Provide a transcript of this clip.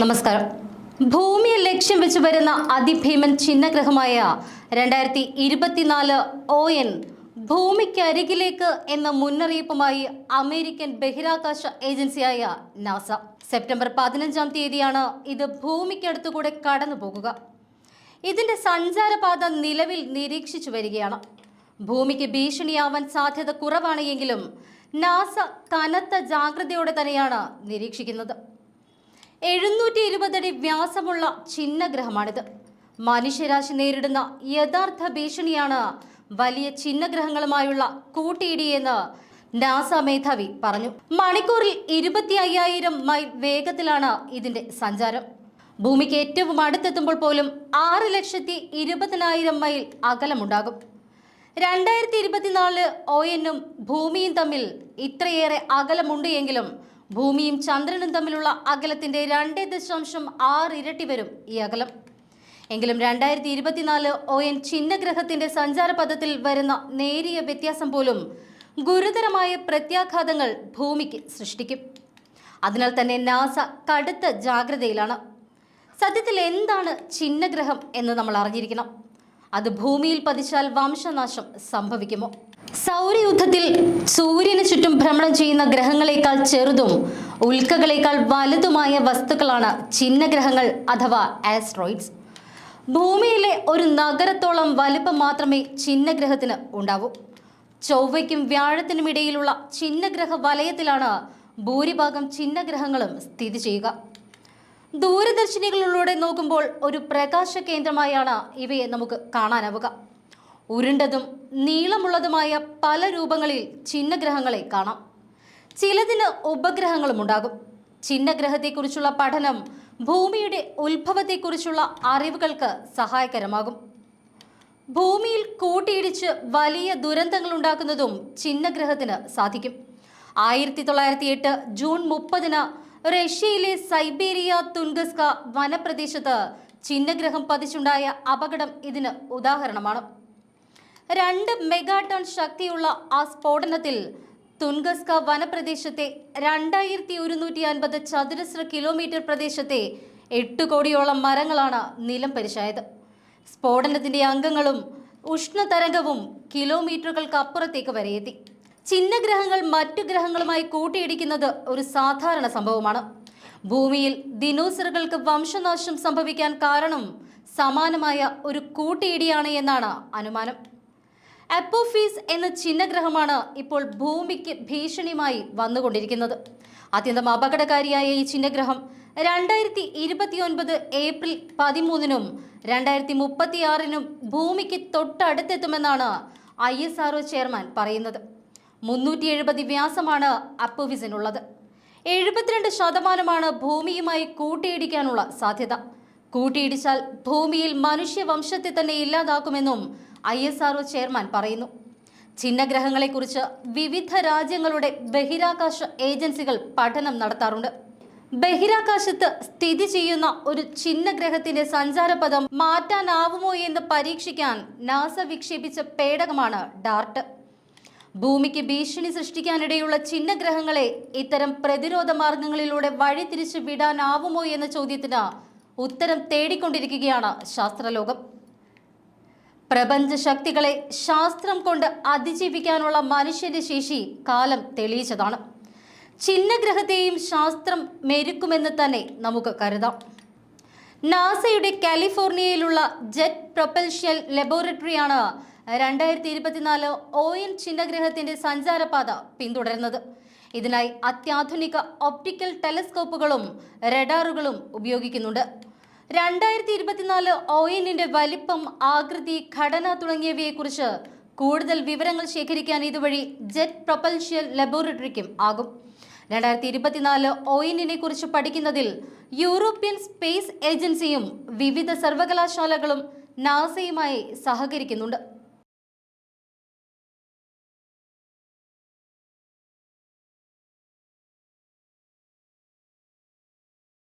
നമസ്കാരം. ഭൂമിയെ ലക്ഷ്യം വെച്ച് വരുന്ന അതിഭീമൻ ചിഹ്നഗ്രഹമായ രണ്ടായിരത്തി ഇരുപത്തിനാല് ഒ എൻ ഭൂമിക്കരികിലേക്ക് എന്ന മുന്നറിയിപ്പുമായി അമേരിക്കൻ ബഹിരാകാശ ഏജൻസിയായ നാസ. സെപ്റ്റംബർ പതിനഞ്ചാം തീയതിയാണ് ഇത് ഭൂമിക്കടുത്തുകൂടെ കടന്നു പോകുക. ഇതിന്റെ സഞ്ചാരപാത നിലവിൽ നിരീക്ഷിച്ചു വരികയാണ്. ഭൂമിക്ക് ഭീഷണിയാവാൻ സാധ്യത കുറവാണ് എങ്കിലും നാസ കനത്ത ജാഗ്രതയോടെ തന്നെയാണ് നിരീക്ഷിക്കുന്നത്. എഴുന്നൂറ്റി ഇരുപതടി വ്യാസമുള്ള ചിഹ്നഗ്രഹമാണിത്. മനുഷ്യരാശി നേരിടുന്ന യഥാർത്ഥ ഭീഷണിയാണ് വലിയ ചിഹ്നഗ്രഹങ്ങളുമായുള്ള കൂട്ടിയിടിയെന്ന് നാസ മേധാവി പറഞ്ഞു. മണിക്കൂറിൽ ഇരുപത്തി അയ്യായിരം മൈൽ വേഗത്തിലാണ് ഇതിന്റെ സഞ്ചാരം. ഭൂമിക്ക് ഏറ്റവും അടുത്തെത്തുമ്പോൾ പോലും ആറ് ലക്ഷത്തി ഇരുപതിനായിരം മൈൽ അകലമുണ്ടാകും. രണ്ടായിരത്തി ഇരുപത്തിനാല് ഒ എന്നും ഭൂമിയും തമ്മിൽ ഇത്രയേറെ അകലമുണ്ട് എങ്കിലും ഭൂമിയും ചന്ദ്രനും തമ്മിലുള്ള അകലത്തിന്റെ രണ്ട് ദശാംശം ആറ് ഇരട്ടി വരും ഈ അകലം. എങ്കിലും രണ്ടായിരത്തി ഇരുപത്തിനാല് ഒ എൻ ചിഹ്നഗ്രഹത്തിന്റെ സഞ്ചാരപഥത്തിൽ വരുന്ന നേരിയ വ്യത്യാസം പോലും ഗുരുതരമായ പ്രത്യാഘാതങ്ങൾ ഭൂമിക്ക് സൃഷ്ടിക്കും. അതിനാൽ തന്നെ നാസ കടുത്ത ജാഗ്രതയിലാണ്. സത്യത്തിൽ എന്താണ് ചിഹ്നഗ്രഹം എന്ന് നമ്മൾ അറിഞ്ഞിരിക്കണം. അത് ഭൂമിയിൽ പതിച്ചാൽ വംശനാശം സംഭവിക്കുമോ? സൗരയൂഥത്തിൽ സൂര്യന് ചുറ്റും ഭ്രമണം ചെയ്യുന്ന ഗ്രഹങ്ങളെക്കാൾ ചെറുതും ഉൽക്കകളേക്കാൾ വലുതുമായ വസ്തുക്കളാണ് ചിഹ്നഗ്രഹങ്ങൾ അഥവാ ആസ്ട്രോയിഡ്സ് ഭൂമിയിലെ ഒരു നഗരത്തോളം വലുപ്പം മാത്രമേ ചിഹ്നഗ്രഹത്തിന് ഉണ്ടാവൂ. ചൊവ്വയ്ക്കും വ്യാഴത്തിനും ഇടയിലുള്ള ചിഹ്നഗ്രഹ വലയത്തിലാണ് ഭൂരിഭാഗം ചിഹ്നഗ്രഹങ്ങളും സ്ഥിതി ചെയ്യുക. ദൂരദർശിനികളിലൂടെ നോക്കുമ്പോൾ ഒരു പ്രകാശ കേന്ദ്രമായാണ് ഇവയെ നമുക്ക് കാണാനാവുക. ഉരുണ്ടതും നീളമുള്ളതുമായ പല രൂപങ്ങളിൽ ചിഹ്നഗ്രഹങ്ങളെ കാണാം. ചിലതിന് ഉപഗ്രഹങ്ങളും ഉണ്ടാകും. ചിഹ്നഗ്രഹത്തെക്കുറിച്ചുള്ള പഠനം ഭൂമിയുടെ ഉത്ഭവത്തെക്കുറിച്ചുള്ള അറിവുകൾക്ക് സഹായകരമാകും. ഭൂമിയിൽ കൂട്ടിയിടിച്ച് വലിയ ദുരന്തങ്ങൾ ഉണ്ടാക്കുന്നതും ചിഹ്നഗ്രഹത്തിന് സാധിക്കും. ആയിരത്തി തൊള്ളായിരത്തി എട്ട് ജൂൺ മുപ്പതിന് റഷ്യയിലെ സൈബീരിയ തുൻഗസ്ക വനപ്രദേശത്ത് ചിഹ്നഗ്രഹം പതിച്ചുണ്ടായ അപകടം ഇതിന് ഉദാഹരണമാണ്. രണ്ട് മെഗാടൺ ശക്തിയുള്ള ആ സ്ഫോടനത്തിൽ തുൻഗസ്ക വനപ്രദേശത്തെ രണ്ടായിരത്തി ഒരുന്നൂറ്റി അൻപത് ചതുരശ്ര കിലോമീറ്റർ പ്രദേശത്തെ എട്ട് കോടിയോളം മരങ്ങളാണ് നിലം പരിശായത്. സ്ഫോടനത്തിന്റെ അംഗങ്ങളും ഉഷ്ണതരംഗവും കിലോമീറ്ററുകൾക്ക് അപ്പുറത്തേക്ക് വരെ എത്തി. ചിഹ്നഗ്രഹങ്ങൾ മറ്റു ഗ്രഹങ്ങളുമായി കൂട്ടിയിടിക്കുന്നത് ഒരു സാധാരണ സംഭവമാണ്. ഭൂമിയിൽ ദിനോസറുകൾക്ക് വംശനാശം സംഭവിക്കാൻ കാരണം സമാനമായ ഒരു കൂട്ടിയിടിയാണ് എന്നാണ് അനുമാനം. അപ്പോഫീസ് എന്ന ചിഹ്നഗ്രഹമാണ് ഇപ്പോൾ ഭൂമിക്ക് ഭീഷണിയുമായി വന്നുകൊണ്ടിരിക്കുന്നത്. അത്യന്തം അപകടകാരിയായ ഈ ചിഹ്നഗ്രഹം രണ്ടായിരത്തി ഇരുപത്തിയൊൻപത് ഏപ്രിൽ പതിമൂന്നിനും രണ്ടായിരത്തി മുപ്പത്തിയാറിനും ഭൂമിക്ക് തൊട്ടടുത്തെത്തുമെന്നാണ് I S R O chairman പറയുന്നത്. മുന്നൂറ്റി എഴുപത് വ്യാസമാണ് അപ്പോവിസിനുള്ളത് എഴുപത്തിരണ്ട് ശതമാനമാണ് ഭൂമിയുമായി കൂട്ടിയിടിക്കാനുള്ള സാധ്യത. കൂട്ടിയിടിച്ചാൽ ഭൂമിയിൽ മനുഷ്യവംശത്തെ തന്നെ ഇല്ലാതാക്കുമെന്നും I S R O chairman പറയുന്നു. ചിഹ്നഗ്രഹങ്ങളെക്കുറിച്ച് വിവിധ രാജ്യങ്ങളുടെ ബഹിരാകാശ ഏജൻസികൾ പഠനം നടത്താറുണ്ട്. ബഹിരാകാശത്ത് സ്ഥിതി ചെയ്യുന്ന ഒരു ചിഹ്നഗ്രഹത്തിന്റെ സഞ്ചാരപഥം മാറ്റാനാവുമോ എന്ന് പരീക്ഷിക്കാൻ നാസ വിക്ഷേപിച്ച പേടകമാണ് ഡാർട്ട്. ഭൂമിക്ക് ഭീഷണി സൃഷ്ടിക്കാനിടയുള്ള ചിഹ്നഗ്രഹങ്ങളെ ഇത്തരം പ്രതിരോധ മാർഗങ്ങളിലൂടെ വഴിതിരിച്ചു വിടാനാവുമോ എന്ന ചോദ്യത്തിന് ഉത്തരം തേടിക്കൊണ്ടിരിക്കുകയാണ് ശാസ്ത്രലോകം. പ്രപഞ്ച ശക്തികളെ ശാസ്ത്രം കൊണ്ട് അതിജീവിക്കാനുള്ള മനുഷ്യന്റെ ശേഷി കാലം തെളിയിച്ചതാണ്. ചിഹ്നഗ്രഹത്തെയും ശാസ്ത്രം മെരുക്കുമെന്ന് തന്നെ നമുക്ക് കരുതാം. നാസയുടെ കാലിഫോർണിയയിലുള്ള ജെറ്റ് പ്രൊപ്പൽഷ്യൽ ലബോറട്ടറിയാണ് രണ്ടായിരത്തി ഇരുപത്തിനാല് ഓയൻ ചിഹ്നഗ്രഹത്തിന്റെ സഞ്ചാരപാത പിന്തുടരുന്നത്. ഇതിനായി അത്യാധുനിക ഒപ്റ്റിക്കൽ ടെലസ്കോപ്പുകളും റഡാറുകളും ഉപയോഗിക്കുന്നുണ്ട്. രണ്ടായിരത്തി ഇരുപത്തിനാല് എന്നിന്റെ വലിപ്പം ആകൃതി ഘടന തുടങ്ങിയവയെക്കുറിച്ച് കൂടുതൽ വിവരങ്ങൾ ശേഖരിക്കാൻ ഇതുവഴി ജെറ്റ് പ്രൊപ്പൽഷ്യൽ ലബോറട്ടറിക്കും ആകും. രണ്ടായിരത്തി ഇരുപത്തിനാല് എന്നിനെ കുറിച്ച് പഠിക്കുന്നതിൽ യൂറോപ്യൻ സ്പേസ് ഏജൻസിയും വിവിധ സർവകലാശാലകളും നാസയുമായി സഹകരിക്കുന്നുണ്ട്.